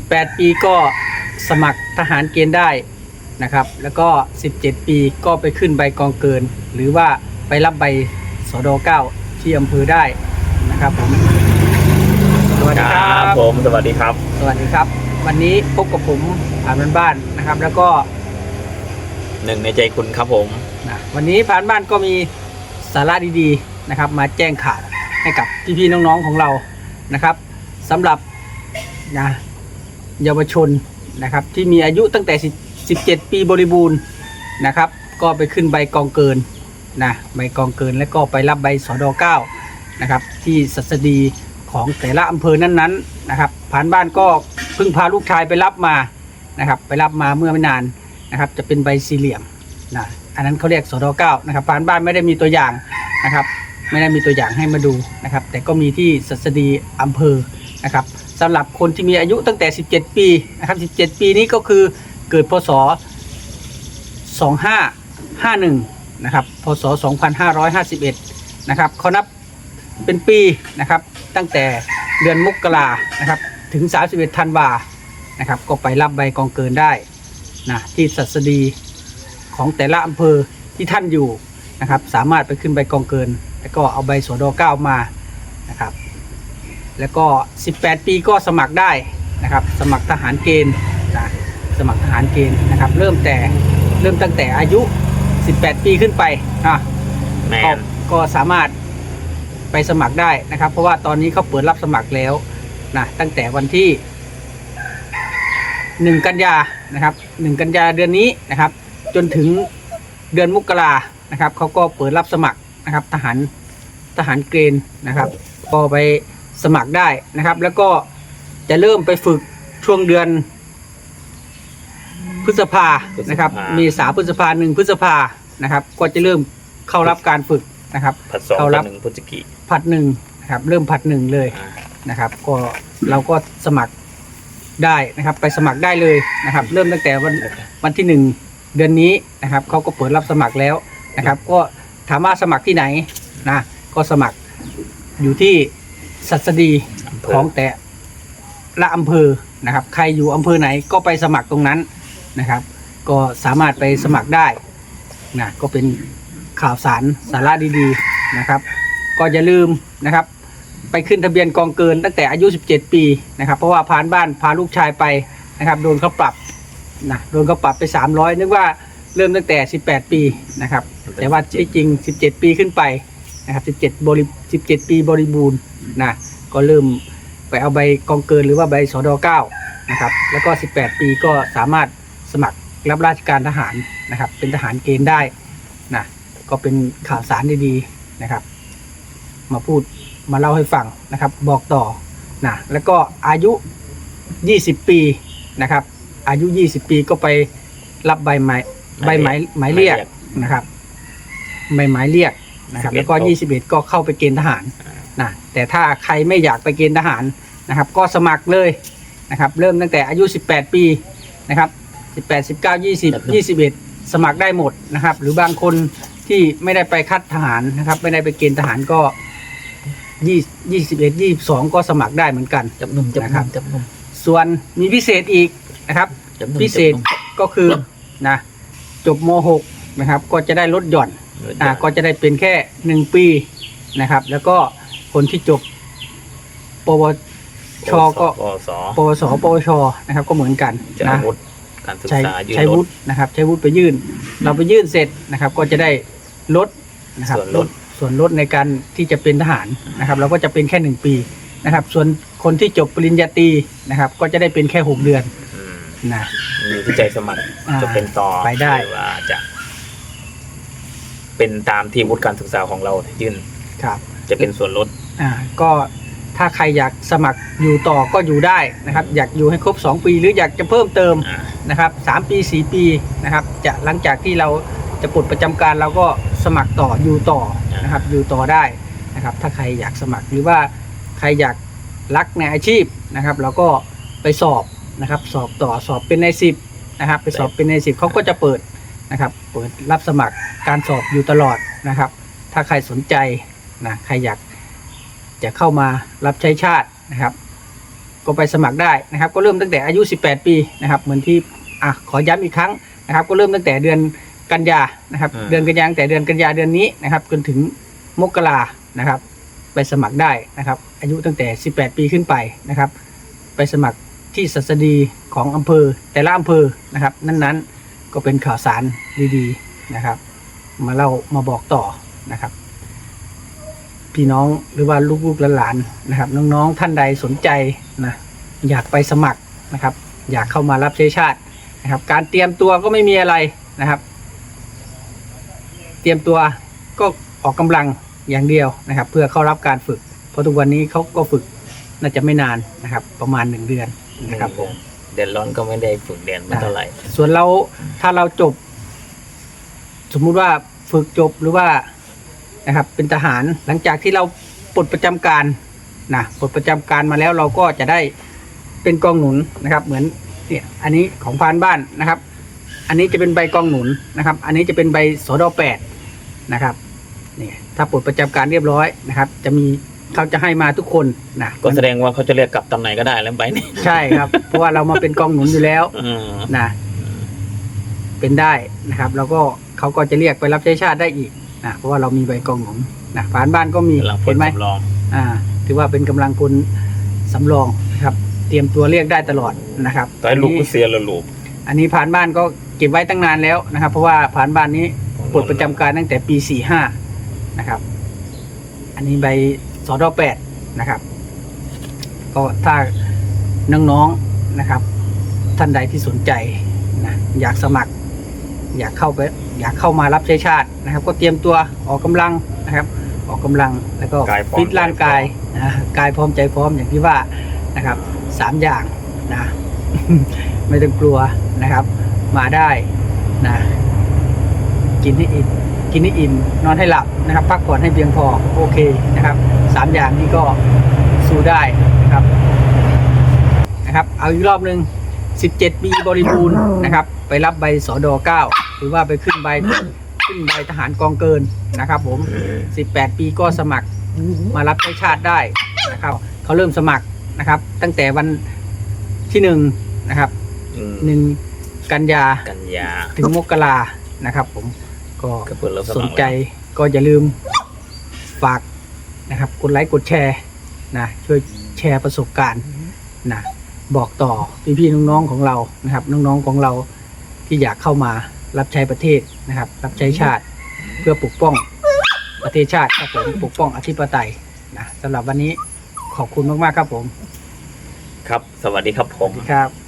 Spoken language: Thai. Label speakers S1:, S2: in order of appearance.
S1: 18 ปีก็สมัครทหารเกณฑ์ได้นะครับ แล้วก็ 17 ปีก็ไปขึ้นใบกองเกิน หรือว่าไปรับใบสด9ที่อำเภอได้นะครับผมสวัสดีครับ
S2: ผมสวัสดีครับ
S1: สวัสดีครับ วันนี้พบกับผมผ่านบ้านบ้านๆนะครับ แล้วก็
S2: หนึ่งในใจคุณครับผม
S1: นะวันนี้ผ่านบ้านก็มีสาระดีๆนะครับ มาแจ้งข่าวให้กับพี่ๆน้องๆของเรานะครับสำหรับนะ เยาวชนนะครับที่มีอายุตั้งแต่ 17 ปีบริบูรณ์นะครับ ก็ไปขึ้นใบกองเกินนะใบกองเกินแล้วก็ไปรับใบสอดอ9นะครับที่สัสดีของแต่ละอำเภอนั้นๆนะครับผ่านบ้านก็เพิ่งพาลูกชายไปรับมานะครับไปรับมาเมื่อไม่นานนะครับจะเป็นใบสี่เหลี่ยมนะอันนั้นเขาเรียกสอดเก้านะครับปานบ้านไม่ได้มีตัวอย่างนะครับไม่ได้มีตัวอย่างให้มาดูนะครับแต่ก็มีที่สัสดีอำเภอนะครับ สำหรับคนที่มีอายุตั้งแต่ 17 ปีนะครับ 17 ปีนี้ก็คือเกิดพศ 2551 นะครับ พศ 2551 นะครับเขานับเป็นปีนะครับ ตั้งแต่เดือนมกรานะครับ ถึง 31 ธันวานะครับ ก็ไปรับใบกองเกินได้นะที่สัสดีของแต่ละอำเภอที่ท่านอยู่นะครับ สามารถไปขึ้นใบกองเกิน แล้วก็เอาใบสวดเก้ามานะครับ แล้วก็ 18 ปีก็สมัครได้นะครับ สมัครทหารเกณฑ์นะสมัครทหารเกณฑ์นะครับ เริ่มแต่เริ่มตั้งแต่อายุ 18 ปีขึ้นไปอะ
S2: แม
S1: ก็
S2: น
S1: ก็สามารถไปสมัครได้นะครับ เพราะว่าตอนนี้เขาเปิดรับสมัครแล้วนะตั้งแต่วันที่ 1 กันยานะครับ1กันยาเดือนนี้นะครับ จนถึงเดือนมกรานะครับเขาก็เปิดรับสมัครนะครับ ทหารทหารเกณฑ์นะครับ ก็ไป สมัครได้นะครับ แล้วก็จะเริ่มไปฝึกช่วงเดือน พฤษภานะครับเมีสาพฤษภาหนึ่งพฤษภานะครับ ก็จะเริ่มเข้ารับการฝึกนะครับ
S2: ผัดสอง
S1: เขารั
S2: กับ บหนึ่งพฤศจิกี
S1: ผัดหนึ่งนะครับ เริ่มผัดหนึ่งเลย
S2: อ่า
S1: นะครับก็เราก็สมัครได้นะครับ ไปสมัครได้เลยนะครับ เริ่มตั้งแต่วันวันที่หนึ่งเดือนนี้นะครับเขาก็เปิดรับสมัครแล้วนะครับ ก็ถามว่าสมัครที่ไหนนะก็สมัครอยู่ที่ สัสดี
S2: อำเภ
S1: ของแต่ละอำเภอนะครับ ใครอยู่อำเภอไหนก็ไปสมัครตรงนั้นนะครับ ก็สามารถไปสมัครได้นะก็เป็นข่าวสารสาระดีๆนะครับ ก็อย่าลืมนะครับ ไปขึ้นทะเบียนกองเกินตั้งแต่อายุ 17 ปีนะครับ เพราะว่าพานบ้านพาลูกชายไปนะครับ โดนเขาปรับนะโดนเขาปรับไป 300 นึกว่าเริ่มตั้งแต่ 18 ปีนะครับ แต่ว่าที่จริง 17 ปีขึ้นไปนะครับ 17 บริ 17 ปีบริบูรณ์ นะก็เริ่มไปเอาใบกองเกินหรือว่าใบสด9นะครับแล้วก็ 18 ปีก็สามารถสมัครรับราชการทหารนะครับ เป็นทหารเกณฑ์ได้นะก็เป็นข่าวสารดีๆนะครับ มาพูดมาเล่าให้ฟังนะครับ บอกต่อนะแล้วก็อายุ 20 ปีนะครับ อายุ 20 ปีก็ไปรับใบหมายใบหมายหมายเรียกนะครับใบหมายเรียกนะครับ แล้วก็ 21 ก็เข้าไปเกณฑ์ทหาร นะแต่ถ้าใครไม่อยากไปเกณฑ์ทหารนะครับ ก็สมัครเลยนะครับ เริ่มตั้งแต่อายุ 18 ปีนะครับ 18 19 20 21 สมัครได้หมดนะครับ หรือบางคนที่ไม่ได้ไปคัดทหารนะครับ ไม่ได้ไปเกณฑ์ทหารก็ยี่ยี่สิบเอ็ดยี่สองก็สมัครได้เหมือนกัน
S3: จับหนุ่มจับห
S1: นะครั
S3: นุ่
S1: บ
S3: มจับหนุ่ม
S1: ส่วนมีพิเศษอีกนะครับ
S3: จับหนุ่ม
S1: พิเศษ
S3: จับหนุ่ม
S1: ก็คือนะจบม .6 นะครับ ก็จะได้ลดหย่อนอ่าก็จะได้เป็นแค่หนึ่งปีนะครับ แล้วก็ คนที่จบปวชก็
S2: ปวส
S1: ปวสปวชนะครับ ก็เหมือนกัน
S2: จะ
S1: นะ
S2: อาวุธการศึก
S1: ใช้
S2: ษายืน
S1: ใช้
S2: ร
S1: วุ
S2: ถ
S1: ฒินะครับ ใช้วุฒิไปยื่น เราไปยื่นเสร็จนะครับ ก็จะได้ลดนะครับ
S2: ส่วนลด
S1: ส่วนลดในการที่จะเป็นทหารนะครับ เราก็จะเป็นแค่หนึ่งปีนะครับ ส่วนคนที่จบปริญญาตรีนะครับ ก็จะได้เป็นแค่หกเดือน
S2: อืม
S1: นะ
S2: มีที่ใจสมัคร
S1: อ่า
S2: จะเป็นต่อ
S1: ไปได้
S2: หรือว่าจะ เป็นตามที่วุฒิการศึกษาของเรายื่น
S1: ครับ
S2: จะเป็นส่วนลด
S1: อ่าก็ถ้าใครอยากสมัครอยู่ต่อก็อยู่ได้นะครับ อยากอยู่ให้ครบ 2 ปี หรืออยากจะเพิ่มเติม
S2: อ่า
S1: นะครับ3ปี 4 ปีนะครับจะหลังจากที่เราจะปลดประจำการเราก็สมัครต่ออยู่ต่อนะครับอยู่ต่อได้นะครับ ถ้าใครอยากสมัครหรือว่าใครอยากรักในอาชีพนะครับ เราก็ไปสอบนะครับ สอบต่อสอบเป็นในสิบนะครับ ไปสอบเป็นในสิบเขาก็จะเปิดนะครับ เปิดรับสมัครการสอบอยู่ตลอดนะครับ ถ้าใครสนใจนะใครอยาก จะเข้ามารับใช้ชาตินะครับ ก็ไปสมัครได้นะครับ ก็เริ่มตั้งแต่อายุ 18 ปีนะครับ เหมือนที่อะขอย้ำอีกครั้งนะครับ ก็เริ่มตั้งแต่เดือนกันยานะครับ
S2: อืม
S1: เดือนกันยาตั้งแต่เดือนกันยาเดือนนี้นะครับ จนถึงมกรานะครับ ไปสมัครได้นะครับ อายุตั้งแต่ 18 ปีขึ้นไปนะครับ ไปสมัครที่สัสดีของอำเภอแต่ละอำเภอนะครับ นั้นๆก็เป็นข่าวสารดีๆนะครับ มาเล่ามาบอกต่อนะครับ พี่น้องหรือว่าลูกๆหลานๆนะครับ น้องๆท่านใดสนใจนะอยากไปสมัครนะครับ อยากเข้ามารับใช้ชาตินะครับ การเตรียมตัวก็ไม่มีอะไรนะครับ เตรียมตัวก็ออกกำลังอย่างเดียวนะครับ เพื่อเข้ารับการฝึก เพราะทุกวันนี้เขาก็ฝึกน่าจะไม่นานนะครับ ประมาณหนึ่งเดือนนะครับผม
S2: เดือดร้อนก็ไม่ได้ฝึกเรียนไม่เท่าไหร่
S1: ส่วนเราถ้าเราจบ สมมุติว่าฝึกจบหรือว่า นะครับ เป็นทหารหลังจากที่เราปลดประจำการนะปลดประจำการมาแล้วเราก็จะได้เป็นกองหนุนนะครับ เหมือนเนี่ยอันนี้ของพานบ้านนะครับ อันนี้จะเป็นใบกองหนุนนะครับ อันนี้จะเป็นใบสอดอแปดนะครับนี่ถ้าปลดประจำการเรียบร้อยนะครับ จะมีเขาจะให้มาทุกคนนะ
S2: ก็แสดงว่าเขาจะเรียกกลับตำไหนก็ได้แล้วไปนี่
S1: ใช่ครับ เพราะว่าเรามาเป็นกองหนุนอยู่แล้ว
S2: อืม
S1: นะเป็นได้นะครับ แล้วก็เขาก็จะเรียกไปรับใช้ชาติได้อีก นะเพราะว่าเรามีใบกองหนุนนะผ่านบ้านก็มี
S2: กำลังพ
S1: เห็
S2: ล
S1: นไหม
S2: สำรอง
S1: อ่า ถือว่าเป็นกำลังพลสำรองนะครับ เตรียมตัวเรียกได้ตลอดนะครับ
S2: ต่อยลูก
S1: อัน
S2: ก็
S1: นี้
S2: เสียและลูก
S1: อันนี้ผ่านบ้านก็เก็บไว้ตั้งนานแล้วนะครับ เพราะว่าผ่านบ้านนี้ปลดประจำการตั้งแต่ปีสี่ห้านะครับ อันนี้ใบสอดอแปดนะครับ ก็ถ้าน้องๆนะครับ ท่านใดที่สนใจนะอยากสมัคร อยากเข้าไป อยากเข้ามารับใช้ชาตินะครับ ก็เตรียมตัวออกกำลังนะครับ ออกกำลังแล้วก็
S2: กายพร้อม
S1: ฟิตร่างกาย
S2: ใจพร้อม
S1: นะกายพร้อมใจพร้อมอย่างที่ว่านะครับสามอย่างนะไม่ต้องกลัวนะครับ มาได้นะกินให้อิ่มกินให้อิ่มนอนให้หลับนะครับ พักผ่อนให้เพียงพอโอเคนะครับสามอย่างนี้ก็สู้ได้นะครับนะครับ เอาอีกรอบหนึ่ง17 ปีบริบูรณ์นะครับ ไปรับใบสอดอ9 หรือว่าไปขึ้นใบขึ้นใบทหารกองเกินนะครับ ผม 18 ปีก็สมัครมารับใช้ชาติได้นะครับเขาเริ่มสมัครนะครับ ตั้งแต่วันที่หนึ่งนะครับ
S2: อืม
S1: หนึ่งกันยา
S2: กันยา
S1: ถึงมกรานะครับ ผมก็
S2: ก็เปิดรับส
S1: ส
S2: มันคร
S1: ใจก็อย่าลืมฝากนะครับ กดไลค์กดแชร์นะช่วยแชร์ประสบการณ์นะบอกต่อพี่ๆน้องๆของเรานะครับ น้องๆของเราที่อยากเข้ามา รับใช้ประเทศนะครับ รับใช้ชาติเพื่อปกป้องประเทศชาติครับผมปกป้องอธิปไตยนะสำหรับวันนี้ขอบคุณมากๆครับผม
S2: ครับ สวัสดีครับผม
S1: ครับ